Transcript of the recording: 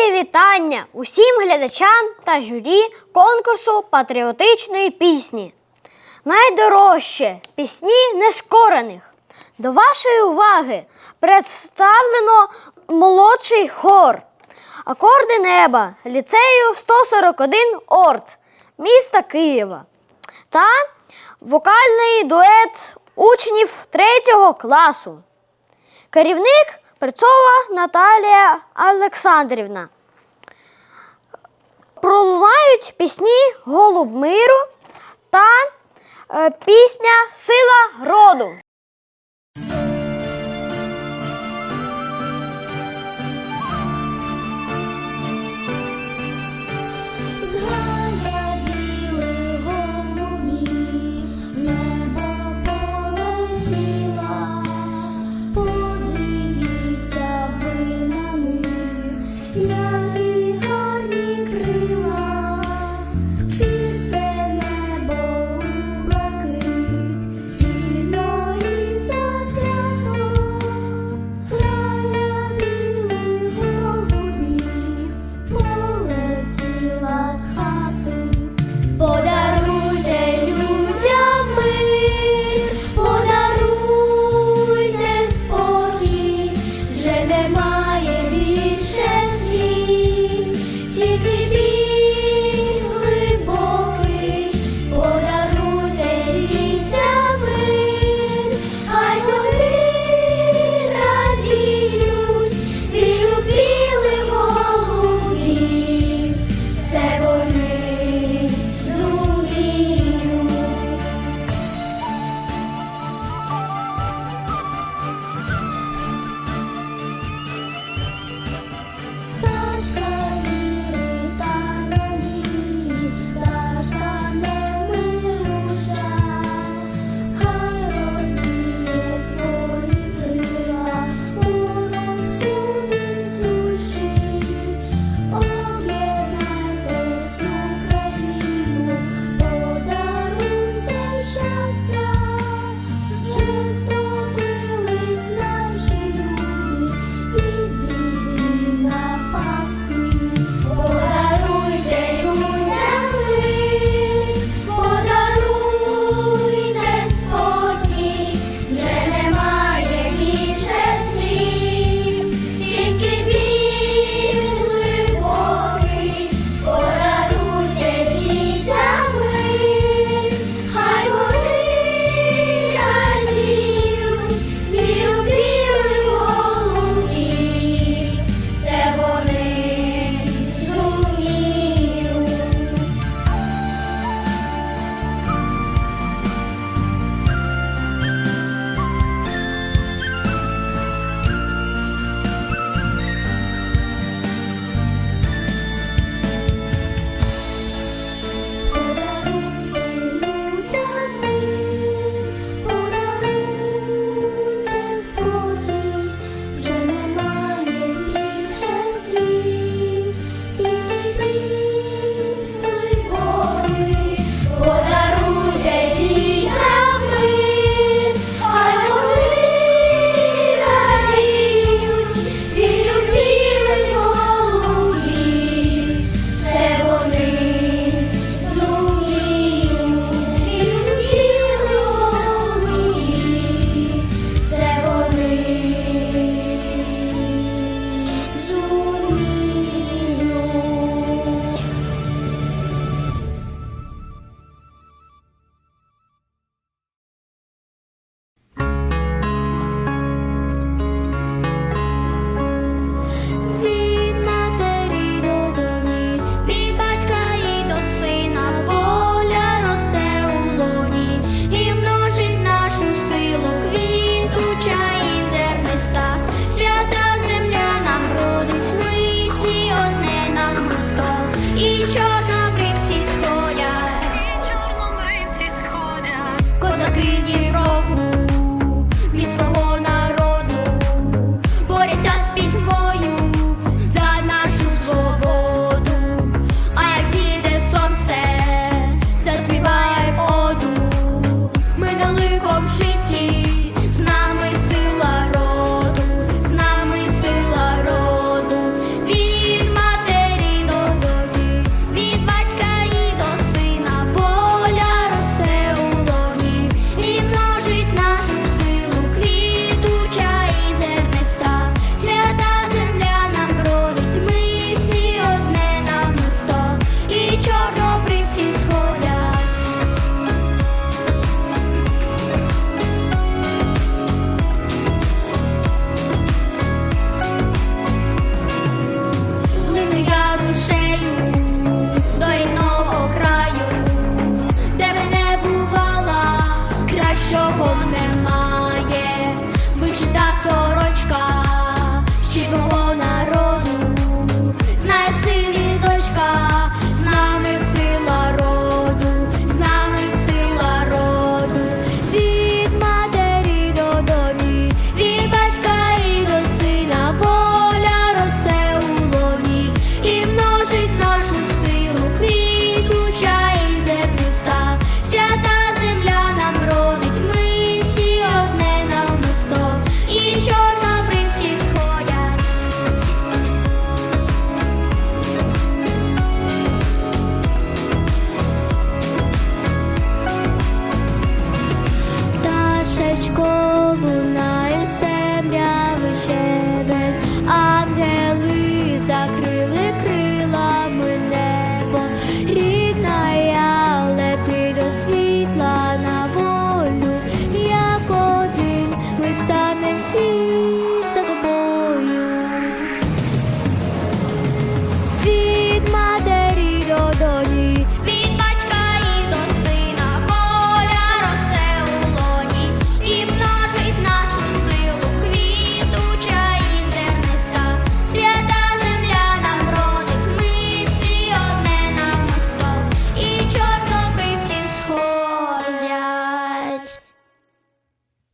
Щирі вітання усім глядачам та журі конкурсу патріотичної пісні. Найдорожче пісні нескорених. До вашої уваги представлено молодший хор, акорди неба ліцею 141 Орт міста Києва та вокальний дует учнів 3 класу. Керівник Перцова Наталія Олександрівна. Пролунають пісні Голуб миру та е, пісня Сила роду.